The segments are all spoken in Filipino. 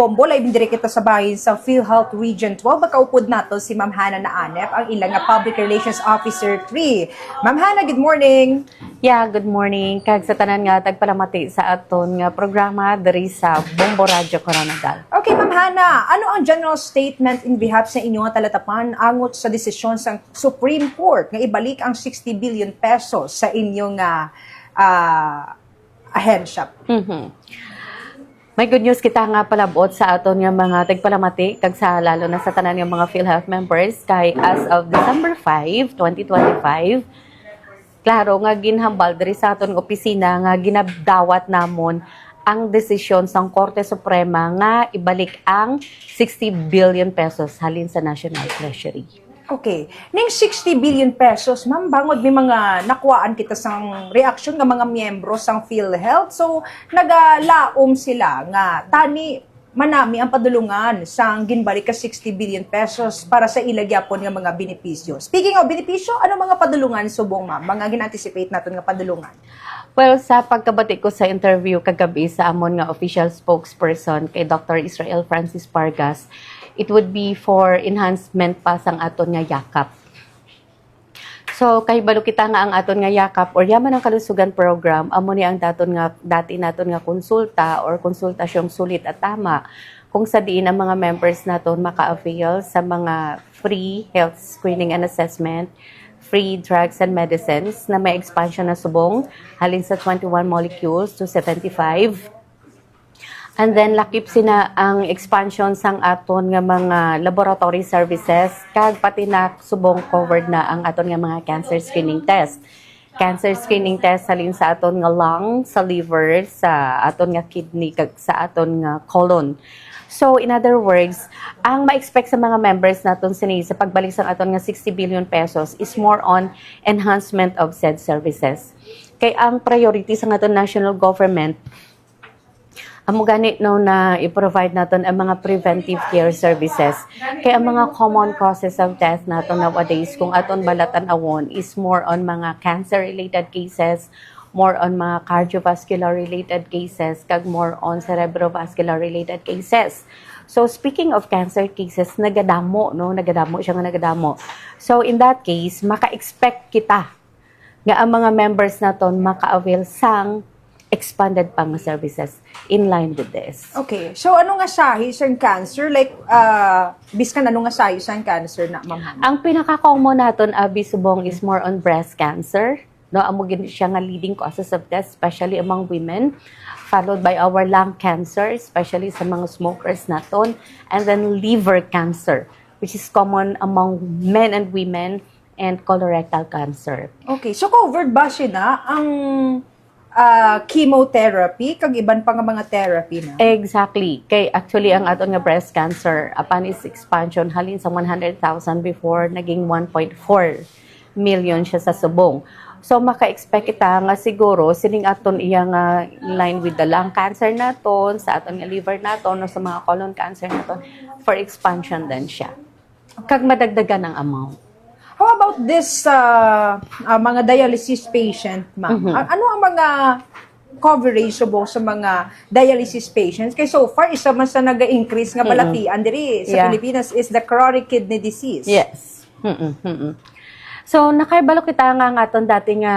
Bombo, live dire kita sa bahin sa PhilHealth Region 12. Makaupod nato si Ma'am Hana na Anep, ang ilang Public Relations Officer 3. Ma'am Hana, good morning. Yeah, good morning. Kag sa tanan nga tagpalamati sa aton nga programa diri sa Bombo Radio Coronadal. Okay, Ma'am Hana, ano ang general statement in behalf sa inyong nga talatapan angot sa desisyon sa Supreme Court nga ibalik ang 60 billion pesos sa inyong nga ah, ahensya? Mhm. May good news kita nga palabot sa aton nga mga tagpalamati kag sa lalo na sa tanan nga mga PhilHealth members kay as of December 5, 2025 klaro nga ginhambal diri sa aton opisina nga ginadawat namon ang desisyon sang Korte Suprema nga ibalik ang 60 billion pesos halin sa National Treasury. Okay. Ning 60 billion pesos, ma'am, bangod may mga nakuhaan kita sang reaksyon ng mga miyembro sang PhilHealth. So, nagalaom sila nga tani manami ang padulungan sang ginbalik ka 60 billion pesos para sa ilagyapon nga mga benepisyo. Speaking of benepisyo, ano mga padulungan subong ma'am? Mga gin-anticipate natin nga padulungan. Well, sa pagkabati ko sa interview kagabi sa amon nga official spokesperson kay Dr. Israel Francis Pargas, it would be for enhancement pa sang aton nga yakap. So, kay balo kita nga ang aton nga yakap or yaman ang kalusugan program, amo ni ang daton nga dati naton nga konsulta or konsultasyong sulit at tama kung sa diin ang mga members naton maka-avail sa mga free health screening and assessment, free drugs and medicines na may expansion na subong halin sa 21 molecules to 75 And then lakip sina ang expansion sang aton nga mga laboratory services kag pati na subong covered na ang aton nga mga cancer screening test. Cancer screening test halin sa aton nga lung, sa liver, sa aton nga kidney kag sa aton nga colon. So in other words, ang ma-expect sa mga members naton sini sa pagbalik sa aton nga 60 billion pesos is more on enhancement of said services. Kay ang priority sa aton national government Amo gani no na i-provide naton ang mga preventive care services. Kaya ang mga common causes of death naton nowadays kung aton balatan awon is more on mga cancer related cases, more on mga cardiovascular related cases, kag more on cerebrovascular related cases. So speaking of cancer cases, nagadamo no, nagadamo siya nga nagadamo. So in that case, maka-expect kita nga ang mga members naton maka-avail sang expanded pang services in line with this. Okay. So, ano nga sahi sa cancer? Like, uh, biskan ano nga sahi sa cancer na, ma'am? Ang pinaka-common naton abi subong is more on breast cancer. No, amo gid siya nga leading causes of death especially among women followed by our lung cancer especially sa mga smokers naton and then liver cancer which is common among men and women and colorectal cancer. Okay. So, covered ba siya na ang ah, chemotherapy kag iban pa nga mga therapy na? Exactly. Kay actually ang aton nga breast cancer upon its expansion halin sa 100,000 before naging 1.4 million siya sa subong. So maka-expect kita nga siguro sining aton iya nga in line with the lung cancer naton, sa aton nga liver naton, no, sa mga colon cancer naton for expansion din siya. Kag madagdagan ang amount. How about this uh, uh, mga dialysis patient, ma'am? Mhm. A- Ano ang mga coverage subong sa mga dialysis patients? Kay so far, isa man sa nag-increase nga balatian diri sa Yeah. Pilipinas is the chronic kidney disease. Yes. Mm-mm. So, nakaibalo kita nga nga aton dati nga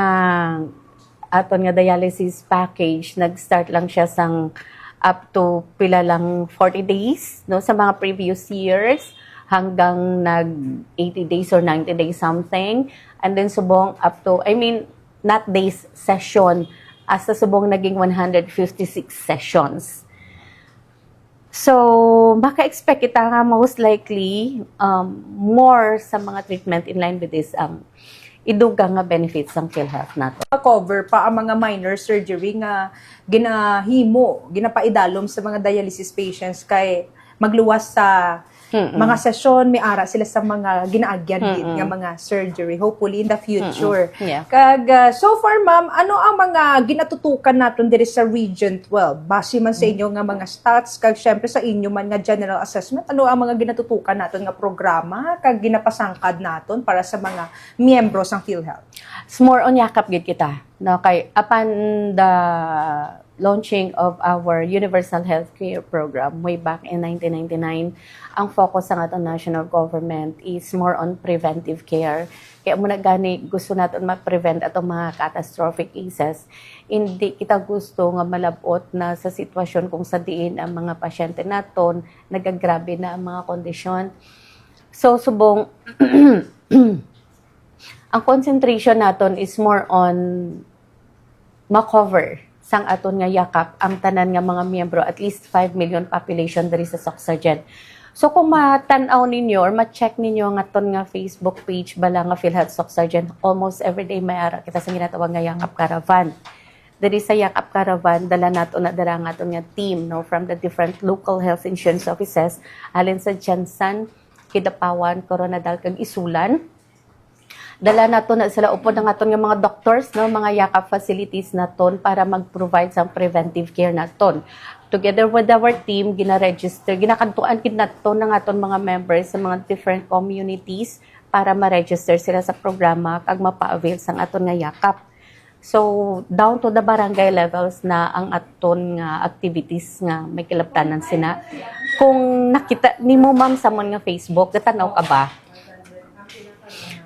aton nga dialysis package. Nag-start lang siya sang up to pila lang 40 days no sa mga previous years hanggang nag 80 days or 90 days something. And then subong up to I mean not days session. As sa subong naging 156 sessions. So, maka-expect kita nga most likely um, more sa mga treatment in line with this um, iduga nga benefits ng PhilHealth nato. cover pa ang mga minor surgery nga ginahimo, ginapaidalom sa mga dialysis patients kay magluwas sa Mm-mm. mga sesyon, may ara sila sa mga ginaagyan din nga mga surgery, hopefully in the future. Yeah. Kag, uh, so far, ma'am, ano ang mga ginatutukan natin diri sa Region 12? Base man sa inyo nga mga stats, kag syempre sa inyo man nga general assessment, ano ang mga ginatutukan natin nga programa, kag ginapasangkad natin para sa mga miyembro sang PhilHealth? It's more on yakap gid kita. No, kay upon the launching of our Universal Healthcare Program way back in 1999, ang focus ng atong national government is more on preventive care. Kaya muna gani gusto natin ma-prevent atong mga catastrophic cases. Hindi kita gusto nga malabot na sa sitwasyon kung sa diin ang mga pasyente naton nagagrabe na ang mga kondisyon. So subong ang concentration naton is more on makover sang aton nga yakap ang tanan nga mga miyembro at least 5 million population diri sa Soxargen. So kung matan-aw ninyo or ma-check ninyo ang aton nga Facebook page bala nga PhilHealth Soxargen, almost every day may ara kita sa ginatawag nga yakap caravan. Diri sa yakap caravan dala nato na dara nga aton nga team no from the different local health insurance offices alin sa Jansan, Kidapawan, Coronadal kag Isulan dala nato na sila upod ng aton nga mga doctors no mga yakap facilities naton para mag-provide sa preventive care naton together with our team gina-register ginakantuan kid naton ng aton mga members sa mga different communities para ma-register sila sa programa kag mapa-avail sang aton nga yakap So, down to the barangay levels na ang aton nga activities nga may kilabtanan sina. Kung nakita ni mo ma'am sa mon nga Facebook, gatanaw ka ba?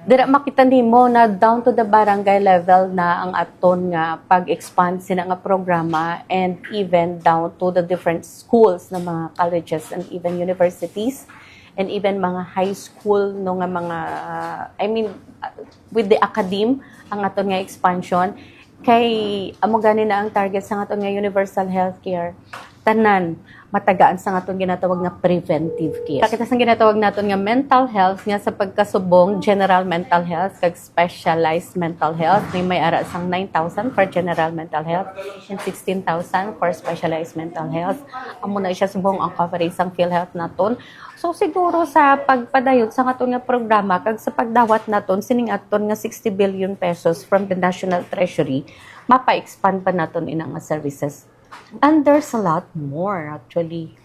Dira makita nimo na down to the barangay level na ang aton nga pag-expand sina nga programa and even down to the different schools na mga colleges and even universities and even mga high school no nga mga uh, I mean uh, with the academe ang aton nga expansion. Kay amo gani na ang target sa aton nga universal healthcare. Tanan matagaan sa aton ginatawag nga preventive care. Kita sa ginatawag naton nga mental health nga sa pagkasubong general mental health kag specialized mental health may may ara sang 9,000 for general mental health and 16,000 for specialized mental health. Amo na siya subong ang coverage sang PhilHealth naton. So siguro sa pagpadayot sa aton nga programa kag sa pagdawat naton sining aton nga 60 billion pesos from the National Treasury mapa-expand pa naton ina nga services. And there's a lot more actually.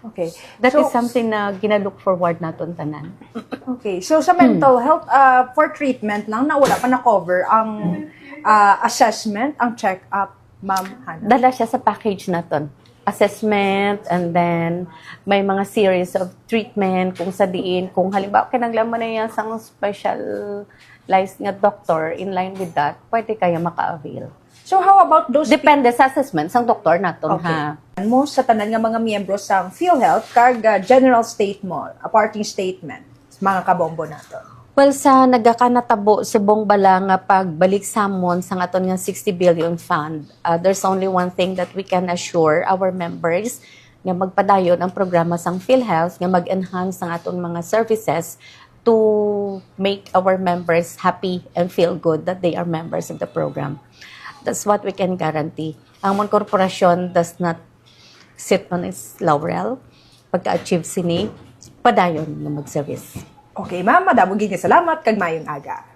Okay. That So- is something na ginalook forward naton tanan. Okay. So sa mental health, uh, for treatment lang na wala pa na-cover ang uh, assessment, ang check-up, Ma'am Hannah. Dala siya sa package naton. Assessment and then may mga series of treatment kung sa diin kung halimbawa kinaglaman na yan sa specialized nga doctor in line with that pwede kaya maka-avail. So how about those Depende sa assessment sang doktor naton Okay. ha. mo sa tanan nga mga miyembro sa PhilHealth uh, general statement, a parting statement mga kabombo nato. Well, sa nagakanatabo subong bala nga pagbalik samon sa aton nga 60 billion fund, uh, there's only one thing that we can assure our members nga magpadayon ang programa sang PhilHealth nga mag-enhance ang aton mga services to make our members happy and feel good that they are members of the program. That's what we can guarantee. Ang mon korporasyon does not sit on its laurel pagka-achieve sini padayon nga mag-service. Okay, ma'am, madamo gid nga salamat kag mayong aga.